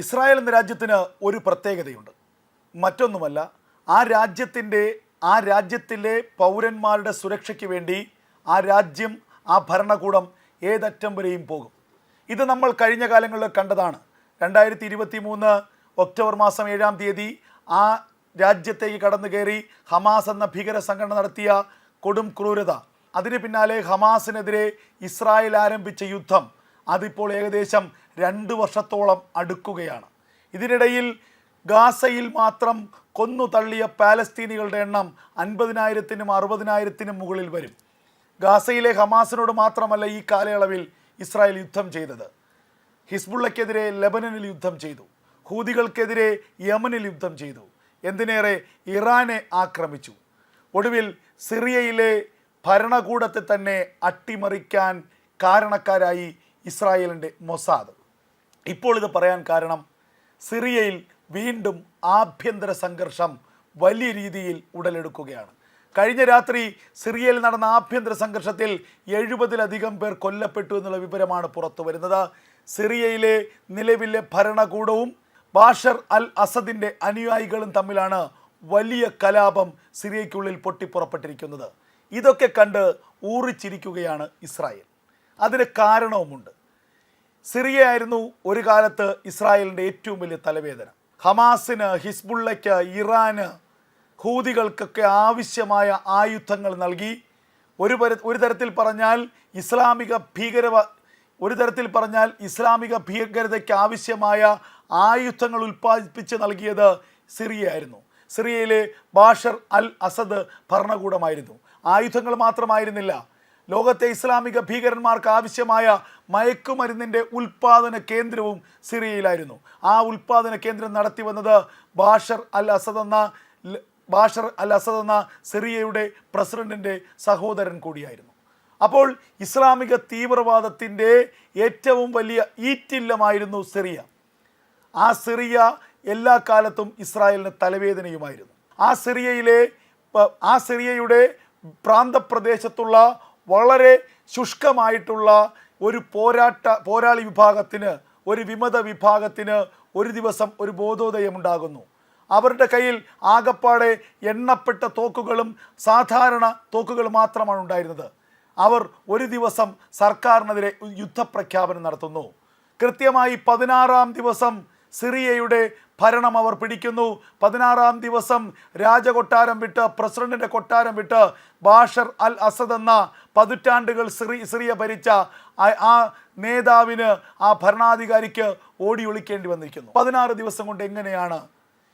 Israel എന്ന രാജ്യത്തിന് ഒരു പ്രത്യേകതയുണ്ട്. മറ്റൊന്നുമല്ല ആ രാജ്യത്തിന്റെ ആ രാജ്യത്തിലെ പൗരന്മാരുടെ സുരക്ഷയ്ക്ക് വേണ്ടി ആ രാജ്യം ആ ഭരണകൂടം ഏതറ്റം വരെയും പോകും. ഇത് നമ്മൾ കഴിഞ്ഞ കാലങ്ങളിൽ കണ്ടതാണ്. രണ്ടായിരത്തി ഇരുപത്തി മൂന്ന് ഒക്ടോബർ മാസം ഏഴാം തീയതി ആ രാജ്യത്തേക്ക് കടന്നു കയറി ഹമാസ് എന്ന ഭീകര സംഘടന നടത്തിയ കൊടും ക്രൂരത. അതിന് പിന്നാലെ ഹമാസിനെതിരെ ഇസ്രായേൽ ആരംഭിച്ച യുദ്ധം. അതിപ്പോൾ ഏകദേശം രണ്ട് വർഷത്തോളം അടുക്കുകയാണ്. ഇതിനിടയിൽ ഗാസയിൽ മാത്രം കൊന്നു തള്ളിയ പാലസ്തീനികളുടെ എണ്ണം അൻപതിനായിരത്തിനും അറുപതിനായിരത്തിനും മുകളിൽ വരും. ഗാസയിലെ ഹമാസിനോട് മാത്രമല്ല ഈ കാലയളവിൽ ഇസ്രായേൽ യുദ്ധം ചെയ്തത്. ഹിസ്ബുള്ളയ്ക്കെതിരെ ലെബനനിൽ യുദ്ധം ചെയ്തു. ഹൂതികൾക്കെതിരെ യമനിൽ യുദ്ധം ചെയ്തു. എന്തിനേറെ ഇറാനെ ആക്രമിച്ചു. ഒടുവിൽ സിറിയയിലെ ഭരണകൂടത്തെ തന്നെ അട്ടിമറിക്കാൻ കാരണക്കാരായി ഇസ്രായേലിന്റെ മൊസാദ്. ഇപ്പോൾ ഇത് പറയാൻ കാരണം സിറിയയിൽ വീണ്ടും ആഭ്യന്തര സംഘർഷം വലിയ രീതിയിൽ ഉടലെടുക്കുകയാണ്. കഴിഞ്ഞ രാത്രി സിറിയയിൽ നടന്ന ആഭ്യന്തര സംഘർഷത്തിൽ എഴുപതിലധികം പേർ കൊല്ലപ്പെട്ടു എന്നുള്ള വിവരമാണ് പുറത്തു വരുന്നത്. സിറിയയിലെ നിലവിലെ ഭരണകൂടവും ബാഷർ അൽ അസദിന്റെ അനുയായികളും തമ്മിലാണ് വലിയ കലാപം സിറിയയ്ക്കുള്ളിൽ പൊട്ടിപ്പുറപ്പെട്ടിരിക്കുന്നത്. ഇതൊക്കെ കണ്ട് ഊറിച്ചിരിക്കുകയാണ് ഇസ്രായേൽ. അതിന് കാരണവുമുണ്ട്. സിറിയ ആയിരുന്നു ഒരു കാലത്ത് ഇസ്രായേലിന്റെ ഏറ്റവും വലിയ തലവേദന. ഹമാസിന് ഹിസ്ബുള്ളയ്ക്ക് ഇറാന് ഹൂതികൾക്കൊക്കെ ആവശ്യമായ ആയുധങ്ങൾ നൽകി. ഒരു ഒരു തരത്തിൽ പറഞ്ഞാൽ ഇസ്ലാമിക ഭീകരവ ഒരു തരത്തിൽ പറഞ്ഞാൽ ഇസ്ലാമിക ഭീകരതയ്ക്ക് ആവശ്യമായ ആയുധങ്ങൾ ഉൽപ്പാദിപ്പിച്ച് നൽകിയത് സിറിയയായിരുന്നു. സിറിയയിലെ ബാഷർ അൽ അസദ് ഭരണകൂടമായിരുന്നു. ആയുധങ്ങൾ മാത്രമായിരുന്നില്ല ലോകത്തെ ഇസ്ലാമിക ഭീകരന്മാർക്ക് ആവശ്യമായ മയക്കുമരുന്നിന്റെ ഉൽപാദന കേന്ദ്രവും സിറിയയിലായിരുന്നു. ആ ഉൽപാദന കേന്ദ്രം നടത്തി വന്നത് ബാഷർ അൽ അസദ് എന്ന ബാഷർ അൽ അസദ് എന്ന സിറിയയുടെ പ്രസിഡന്റിന്റെ സഹോദരൻ കൂടിയായിരുന്നു. അപ്പോൾ ഇസ്ലാമിക തീവ്രവാദത്തിന്റെ ഏറ്റവും വലിയ ഈറ്റില്ലമായിരുന്നു സിറിയ. ആ സിറിയ എല്ലാ കാലത്തും ഇസ്രായേലിന് തലവേദനയുമായിരുന്നു. ആ സിറിയയിലെ ആ സിറിയയുടെ പ്രാന്തപ്രദേശത്തുള്ള വളരെ ശുഷ്കമായിട്ടുള്ള ഒരു പോരാട്ട പോരാളി വിഭാഗത്തിന് ഒരു വിമത വിഭാഗത്തിന് ഒരു ദിവസം ഒരു ബോധോദയമുണ്ടാകുന്നു. അവരുടെ കയ്യിൽ ആകപ്പാടെ എണ്ണപ്പെട്ട തോക്കുകളും സാധാരണ തോക്കുകൾ മാത്രമാണ് ഉണ്ടായിരുന്നത്. അവർ ഒരു ദിവസം സർക്കാരിനെതിരെ യുദ്ധപ്രഖ്യാപനം നടത്തുന്നു. കൃത്യമായി പതിനാറാം ദിവസം സിറിയയുടെ ഭരണം അവർ പിടിക്കുന്നു. പതിനാറാം ദിവസം രാജകൊട്ടാരം വിട്ട് പ്രസിഡന്റിന്റെ കൊട്ടാരം വിട്ട് ബാഷർ അൽ അസദ് എന്ന പതിറ്റാണ്ടുകൾ സിറി സിറിയ ഭരിച്ച ആ- നേതാവിന് ആ ഭരണാധികാരിക്ക് ഓടി ഒളിക്കേണ്ടി വന്നിരിക്കുന്നു. പതിനാറ് ദിവസം കൊണ്ട് എങ്ങനെയാണ്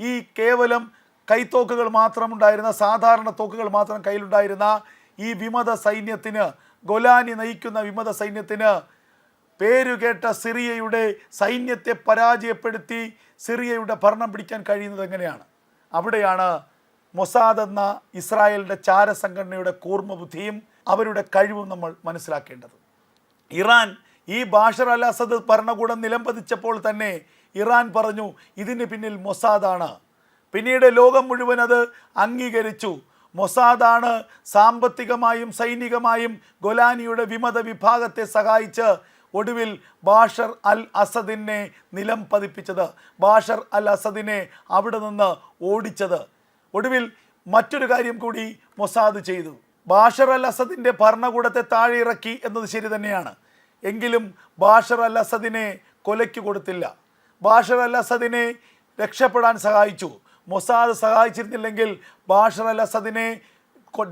ഈ കേവലം കൈത്തോക്കുകൾ മാത്രം ഉണ്ടായിരുന്ന സാധാരണ തോക്കുകൾ മാത്രം കയ്യിലുണ്ടായിരുന്ന ഈ വിമത സൈന്യത്തിന് ഗൊലാനി നയിക്കുന്ന വിമത സൈന്യത്തിന് പേരുകേട്ട സിറിയയുടെ സൈന്യത്തെ പരാജയപ്പെടുത്തി സിറിയയുടെ ഭരണം പിടിക്കാൻ കഴിയുന്നത് എങ്ങനെയാണ്? അവിടെയാണ് മൊസാദ് എന്ന ഇസ്രായേലിന്റെ ചാരസംഘടനയുടെ കൂർമ്മബുദ്ധിയും അവരുടെ കഴിവും നമ്മൾ മനസ്സിലാക്കേണ്ടത്. ഇറാൻ ഈ ബാഷർ അൽ അസദ് ഭരണകൂടം നിലംപതിച്ചപ്പോൾ തന്നെ ഇറാൻ പറഞ്ഞു ഇതിന് പിന്നിൽ മൊസാദാണ്. പിന്നീട് ലോകം മുഴുവൻ അത് അംഗീകരിച്ചു. മൊസാദാണ് സാമ്പത്തികമായും സൈനികമായും ഗൊലാനിയുടെ വിമത വിഭാഗത്തെ സഹായിച്ച് ഒടുവിൽ ബാഷർ അൽ അസദിനെ നിലം പതിപ്പിച്ചത്. ബാഷർ അൽ അസദിനെ അവിടെ നിന്ന് ഓടിച്ചത്. ഒടുവിൽ മറ്റൊരു കാര്യം കൂടി മൊസാദ് ചെയ്തു. ബാഷർ അൽ അസദിന്റെ ഭരണകൂടത്തെ താഴെ ഇറക്കി എന്നത് ശരി തന്നെയാണ്. എങ്കിലും ബാഷർ അൽ അസദിനെ കൊലയ്ക്ക് കൊടുത്തില്ല. ബാഷർ അൽ അസദിനെ രക്ഷപ്പെടാൻ സഹായിച്ചു. മൊസാദ് സഹായിച്ചിരുന്നില്ലെങ്കിൽ ബാഷർ അൽ അസദിനെ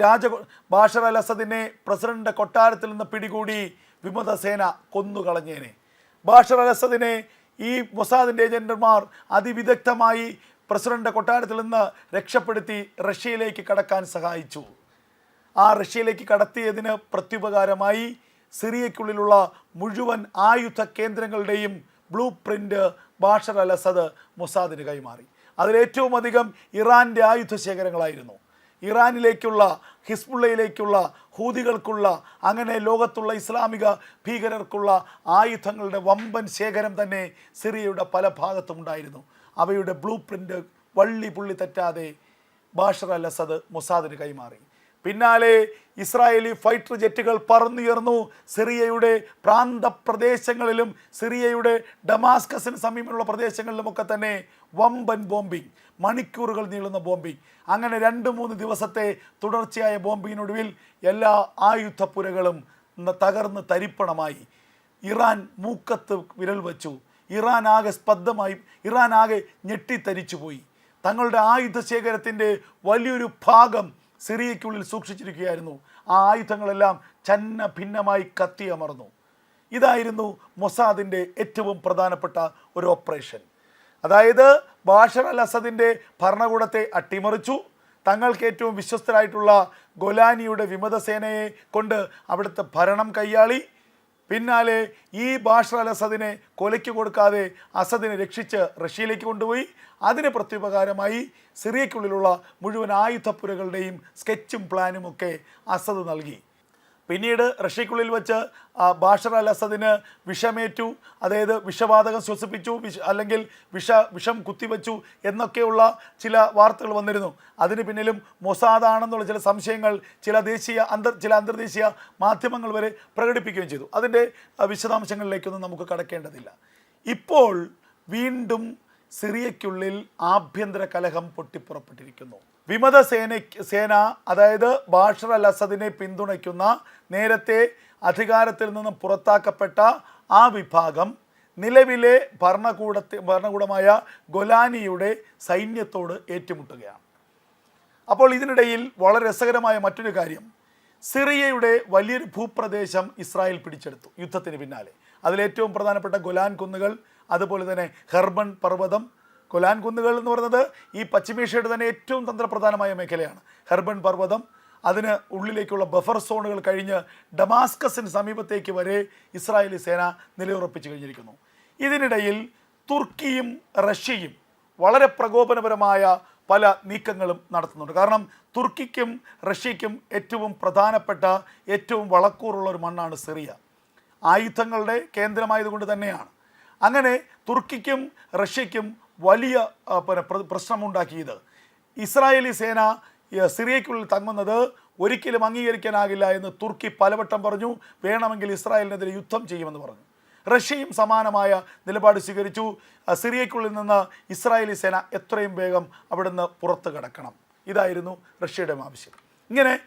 രാജ ബാഷർ അൽ അസദിനെ പ്രസിഡന്റിന്റെ കൊട്ടാരത്തിൽ നിന്ന് പിടികൂടി വിമതസേന കൊന്നുകളഞ്ഞേനെ. ബാഷർ അൽ അസദിനെ ഈ മൊസാദിന്റെ ഏജന്റുമാർ അതിവിദഗ്ധമായി പ്രസിഡന്റ് കൊട്ടാരത്തിൽ നിന്ന് രക്ഷപ്പെടുത്തി റഷ്യയിലേക്ക് കടക്കാൻ സഹായിച്ചു. ആ റഷ്യയിലേക്ക് കടത്തിയതിന് പ്രത്യുപകാരമായി സിറിയയ്ക്കുള്ളിലുള്ള മുഴുവൻ ആയുധ കേന്ദ്രങ്ങളുടെയും blueprint Bashar al Assad മൊസാദിന് കൈമാറി. അതിലേറ്റവും അധികം ഇറാന്റെ ആയുധ ശേഖരങ്ങളായിരുന്നു ഇറാനിലേക്കുള്ള ഹിസ്ബുള്ളയിലേക്കുള്ള ഹൂതികൾക്കുള്ള അങ്ങനെ ലോകത്തുള്ള ഇസ്ലാമിക ഭീകരർക്കുള്ള ആയുധങ്ങളുടെ വമ്പൻ ശേഖരം തന്നെ സിറിയയുടെ പല ഭാഗത്തും ഉണ്ടായിരുന്നു. അവയുടെ ബ്ലൂ പ്രിന്റ് വള്ളി പുള്ളി തെറ്റാതെ ബാഷർ അൽ അസദ് മൊസാദിന് കൈമാറി. പിന്നാലെ ഇസ്രായേലി ഫൈറ്റർ ജെറ്റുകൾ പറന്നുയർന്നു. സിറിയയുടെ പ്രാന്തപ്രദേശങ്ങളിലും സിറിയയുടെ ഡമാസ്കസിന് സമീപമുള്ള പ്രദേശങ്ങളിലുമൊക്കെ തന്നെ വമ്പൻ ബോംബിംഗ് മണിക്കൂറുകൾ നീളുന്ന ബോംബിംഗ് അങ്ങനെ രണ്ട് മൂന്ന് ദിവസത്തെ തുടർച്ചയായ ബോംബിങ്ങിനൊടുവിൽ എല്ലാ ആയുധപ്പുരകളും തകർന്ന് തരിപ്പണമായി. ഇറാൻ മൂക്കത്ത് വിരൽ വച്ചു. ഇറാൻ ആകെ സ്പദ്ധമായി ഇറാൻ ആകെ ഞെട്ടിത്തരിച്ചു പോയി. തങ്ങളുടെ ആയുധ ശേഖരത്തിന്റെ വലിയൊരു ഭാഗം സിറിയയ്ക്കുള്ളിൽ സൂക്ഷിച്ചിരിക്കുകയായിരുന്നു. ആ ആയുധങ്ങളെല്ലാം ചന്ന ഭിന്നമായി കത്തിയമർന്നു. ഇതായിരുന്നു മൊസാദിന്റെ ഏറ്റവും പ്രധാനപ്പെട്ട ഒരു ഓപ്പറേഷൻ. അതായത് ബാഷർ അൽ അസദിന്റെ ഭരണകൂടത്തെ അട്ടിമറിച്ചു. തങ്ങൾക്ക് ഏറ്റവും വിശ്വസ്തരായിട്ടുള്ള ഗൊലാനിയുടെ വിമതസേനയെ കൊണ്ട് അവിടുത്തെ ഭരണം കൈയാളി. പിന്നാലെ ഈ ബാഷർ അൽ അസദിനെ കൊലയ്ക്ക് കൊടുക്കാതെ അസദിനെ രക്ഷിച്ച് റഷ്യയിലേക്ക് കൊണ്ടുപോയി. അതിന് പ്രത്യുപകാരമായി സിറിയയ്ക്കുള്ളിലുള്ള മുഴുവൻ ആയുധപ്പുരകളുടെയും സ്കെച്ചും പ്ലാനും ഒക്കെ അസദ് നൽകി. പിന്നീട് റഷ്യക്കുള്ളിൽ വെച്ച് ബാഷർ അൽ അസദിന് വിഷമേറ്റു. അതായത് വിഷവാതകം ശ്വസിപ്പിച്ചു വിഷ അല്ലെങ്കിൽ വിഷ വിഷം കുത്തിവെച്ചു എന്നൊക്കെയുള്ള ചില വാർത്തകൾ വന്നിരുന്നു. അതിന് പിന്നിലും മൊസാദാണെന്നുള്ള ചില സംശയങ്ങൾ ചില ദേശീയ അന്തർ ചില അന്തർദേശീയ മാധ്യമങ്ങൾ വരെ പ്രകടിപ്പിക്കുകയും ചെയ്തു. അതിന്റെ വിശദാംശങ്ങളിലേക്കൊന്നും നമുക്ക് കടക്കേണ്ടതില്ല. ഇപ്പോൾ വീണ്ടും സിറിയയ്ക്കുള്ളിൽ ആഭ്യന്തര കലഹം പൊട്ടിപ്പുറപ്പെട്ടിരിക്കുന്നു. വിമത സേന സേന അതായത് ബാഷർ അൽ അസദിനെ പിന്തുണയ്ക്കുന്ന നേരത്തെ അധികാരത്തിൽ നിന്നും പുറത്താക്കപ്പെട്ട ആ വിഭാഗം നിലവിലെ ഭരണകൂടത്തെ ഭരണകൂടമായ ഗൊലാനിയുടെ സൈന്യത്തോട് ഏറ്റുമുട്ടുകയാണ്. അപ്പോൾ ഇതിനിടയിൽ വളരെ രസകരമായ മറ്റൊരു കാര്യം. സിറിയയുടെ വലിയൊരു ഭൂപ്രദേശം ഇസ്രായേൽ പിടിച്ചെടുത്തു യുദ്ധത്തിന് പിന്നാലെ. അതിലേറ്റവും പ്രധാനപ്പെട്ട ഗൊലാൻ കുന്നുകൾ അതുപോലെ തന്നെ ഹെർബൺ പർവതം ഗൊലാൻ കുന്നുകൾ എന്ന് പറയുന്നത് ഈ പശ്ചിമേഷ്യയുടെ തന്നെ ഏറ്റവും തന്ത്രപ്രധാനമായ മേഖലയാണ്. ഹെർബൺ പർവതം അതിന് ഉള്ളിലേക്കുള്ള ബഫർ സോണുകൾ കഴിഞ്ഞ് ഡമാസ്കസിന് സമീപത്തേക്ക് വരെ ഇസ്രായേലി സേന നിലയുറപ്പിച്ചു കഴിഞ്ഞിരിക്കുന്നു. ഇതിനിടയിൽ തുർക്കിയും റഷ്യയും വളരെ പ്രകോപനപരമായ പല നീക്കങ്ങളും നടത്തുന്നുണ്ട്. കാരണം തുർക്കിക്കും റഷ്യയ്ക്കും ഏറ്റവും പ്രധാനപ്പെട്ട ഏറ്റവും വളക്കൂറുള്ള ഒരു മണ്ണാണ് സിറിയ. ആയുധങ്ങളുടെ കേന്ദ്രമായതുകൊണ്ട് തന്നെയാണ്. അങ്ങനെ തുർക്കിക്കും റഷ്യയ്ക്കും വലിയ പിന്നെ പ്ര- പ്രശ്നമുണ്ടാക്കിയത്. ഇസ്രായേലി സേന സിറിയയ്ക്കുള്ളിൽ തങ്ങുന്നത് ഒരിക്കലും അംഗീകരിക്കാനാകില്ല എന്ന് തുർക്കി പലവട്ടം പറഞ്ഞു. വേണമെങ്കിൽ ഇസ്രായേലിനെതിരെ യുദ്ധം ചെയ്യുമെന്ന് പറഞ്ഞു. റഷ്യയും സമാനമായ നിലപാട് സ്വീകരിച്ചു. സിറിയയ്ക്കുള്ളിൽ നിന്ന് ഇസ്രായേലി സേന എത്രയും വേഗം അവിടുന്ന് പുറത്ത് കിടക്കണം. ഇതായിരുന്നു റഷ്യയുടെ ആവശ്യം. ഇങ്ങനെ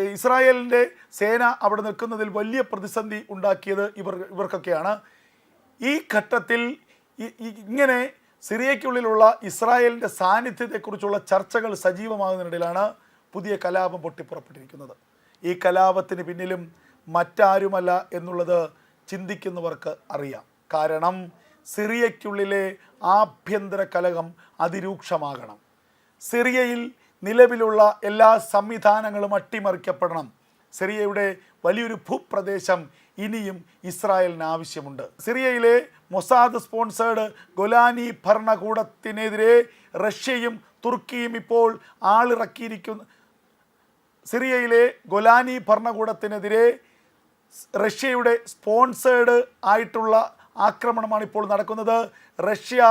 ഇസ്രായേലിന്റെ സേന അവിടെ നിൽക്കുന്നതിൽ വലിയ പ്രതിസന്ധി ഉണ്ടാക്കിയത് ഇവർ ഇവർക്കൊക്കെയാണ്. ഈ ഘട്ടത്തിൽ ഇങ്ങനെ സിറിയയ്ക്കുള്ളിലുള്ള ഇസ്രായേലിന്റെ സാന്നിധ്യത്തെക്കുറിച്ചുള്ള ചർച്ചകൾ സജീവമാകുന്നതിനിടയിലാണ് പുതിയ കലാപം പൊട്ടിപ്പുറപ്പെട്ടിരിക്കുന്നത്. ഈ കലാപത്തിന് പിന്നിലും മറ്റാരുമല്ല എന്നുള്ളത് ചിന്തിക്കുന്നവർക്ക് അറിയാം. കാരണം സിറിയയ്ക്കുള്ളിലെ ആഭ്യന്തര കലഹം അതിരൂക്ഷമാകണം. സിറിയയിൽ നിലവിലുള്ള എല്ലാ സംവിധാനങ്ങളും അട്ടിമറിക്കപ്പെടണം. സിറിയയുടെ വലിയൊരു ഭൂപ്രദേശം ഇനിയും ഇസ്രായേലിന് ആവശ്യമുണ്ട്. സിറിയയിലെ മൊസാദ് സ്പോൺസേഡ് ഗൊലാനി ഭരണകൂടത്തിനെതിരെ റഷ്യയും തുർക്കിയും ഇപ്പോൾ ആളിറക്കിയിരിക്കുന്നു. സിറിയയിലെ ഗൊലാനി ഭരണകൂടത്തിനെതിരെ റഷ്യയുടെ സ്പോൺസേഡ് ആയിട്ടുള്ള ആക്രമണമാണ് ഇപ്പോൾ നടക്കുന്നത്. റഷ്യ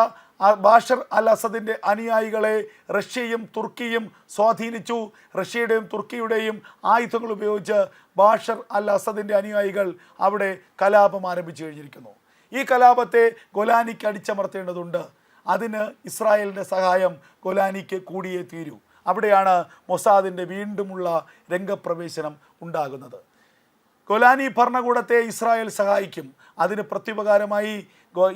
ബാഷർ അൽ അസദിന്റെ അനുയായികളെ റഷ്യയും തുർക്കിയും സ്വാധീനിച്ചു. റഷ്യയുടെയും തുർക്കിയുടെയും ആയുധങ്ങൾ ഉപയോഗിച്ച് ബാഷർ അൽ അസദിന്റെ അനുയായികൾ അവിടെ കലാപം ആരംഭിച്ചു കഴിഞ്ഞിരിക്കുന്നു. ഈ കലാപത്തെ ഗൊലാനിക്ക് അടിച്ചമർത്തേണ്ടതുണ്ട്. അതിന് ഇസ്രായേലിന്റെ സഹായം ഗൊലാനിക്ക് കൂടിയേ തീരൂ. അവിടെയാണ് മൊസാദിന്റെ വീണ്ടുമുള്ള രംഗപ്രവേശനം ഉണ്ടാകുന്നത്. ഗൊലാനി ഭരണകൂടത്തെ ഇസ്രായേൽ സഹായിക്കും. അതിന് പ്രത്യുപകാരമായി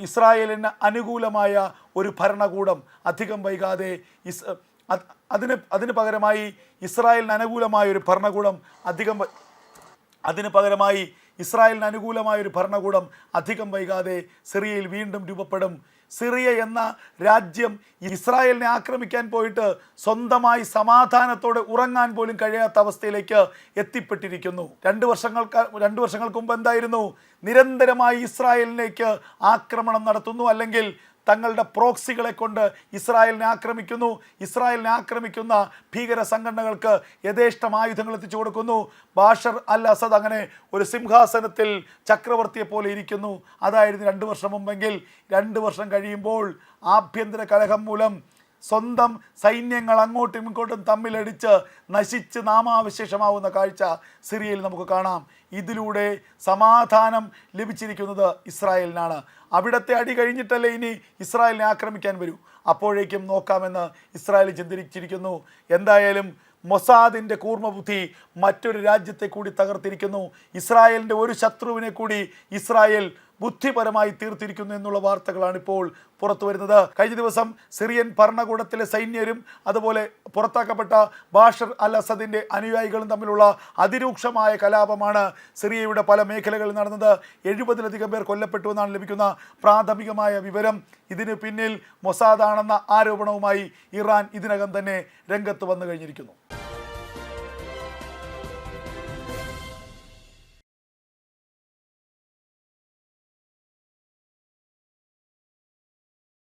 ഇസ്രായേലിന് അനുകൂലമായ ഒരു ഭരണകൂടം അധികം വൈകാതെ ഇസ് അത് അതിന് അതിന് പകരമായി ഇസ്രായേലിന് അനുകൂലമായ ഒരു ഭരണകൂടം അധികം അതിന് പകരമായി ഇസ്രായേലിന് അനുകൂലമായ ഒരു ഭരണകൂടം അധികം വൈകാതെ സിറിയയിൽ വീണ്ടും രൂപപ്പെടും. സിറിയ എന്ന രാജ്യം ഇസ്രായേലിനെ ആക്രമിക്കാൻ പോയിട്ട് സ്വന്തമായി സമാധാനത്തോടെ ഉറങ്ങാൻ പോലും കഴിയാത്ത അവസ്ഥയിലേക്ക് എത്തിപ്പെട്ടിരിക്കുന്നു. രണ്ട് വർഷങ്ങൾക്ക് രണ്ട് വർഷങ്ങൾക്ക് മുമ്പ് എന്തായിരുന്നു? നിരന്തരമായി ഇസ്രായേലിലേക്ക് ആക്രമണം നടത്തുന്നു അല്ലെങ്കിൽ തങ്ങളുടെ പ്രോക്സികളെ കൊണ്ട് ഇസ്രായേലിനെ ആക്രമിക്കുന്നു. ഇസ്രായേലിനെ ആക്രമിക്കുന്ന ഭീകര സംഘടനകൾക്ക് യഥേഷ്ടം ആയുധങ്ങൾ എത്തിച്ചു കൊടുക്കുന്നു. ബാഷർ അൽ അസദ് അങ്ങനെ ഒരു സിംഹാസനത്തിൽ ചക്രവർത്തിയെ പോലെ ഇരിക്കുന്നു. അതായിരുന്നു രണ്ട് വർഷം മുമ്പെങ്കിൽ രണ്ട് വർഷം കഴിയുമ്പോൾ ആഭ്യന്തര കലഹം മൂലം സ്വന്തം സൈന്യങ്ങൾ അങ്ങോട്ടും ഇങ്ങോട്ടും തമ്മിലടിച്ച് നശിച്ച് നാമാവശേഷമാവുന്ന കാഴ്ച സിറിയയിൽ നമുക്ക് കാണാം. ഇതിലൂടെ സമാധാനം ലഭിച്ചിരിക്കുന്നത് ഇസ്രായേലിനാണ്. അവിടുത്തെ അടി കഴിഞ്ഞിട്ടല്ലേ ഇനി ഇസ്രായേലിനെ ആക്രമിക്കാൻ വരൂ. അപ്പോഴേക്കും നോക്കാമെന്ന് ഇസ്രായേൽ ചിന്തിച്ചിരിക്കുന്നു. എന്തായാലും മൊസാദിന്റെ കൂർമ്മബുദ്ധി മറ്റൊരു രാജ്യത്തെ കൂടി തകർത്തിരിക്കുന്നു. ഇസ്രായേലിന്റെ ഒരു ശത്രുവിനെ കൂടി ഇസ്രായേൽ ബുദ്ധിപരമായി തീർത്തിരിക്കുന്നു എന്നുള്ള വാർത്തകളാണ് ഇപ്പോൾ പുറത്തു വരുന്നത്. കഴിഞ്ഞ ദിവസം സിറിയൻ ഭരണകൂടത്തിലെ സൈന്യരും അതുപോലെ പുറത്താക്കപ്പെട്ട ബാഷർ അൽ അസദിന്റെ അനുയായികളും തമ്മിലുള്ള അതിരൂക്ഷമായ കലാപമാണ് സിറിയയുടെ പല മേഖലകളിൽ നടന്നത്. എഴുപതിലധികം പേർ കൊല്ലപ്പെട്ടുവെന്നാണ് ലഭിക്കുന്ന പ്രാഥമികമായ വിവരം. ഇതിന് പിന്നിൽ മൊസാദാണെന്ന ആരോപണവുമായി ഇറാൻ ഇതിനകം തന്നെ രംഗത്ത് വന്നു കഴിഞ്ഞിരിക്കുന്നു.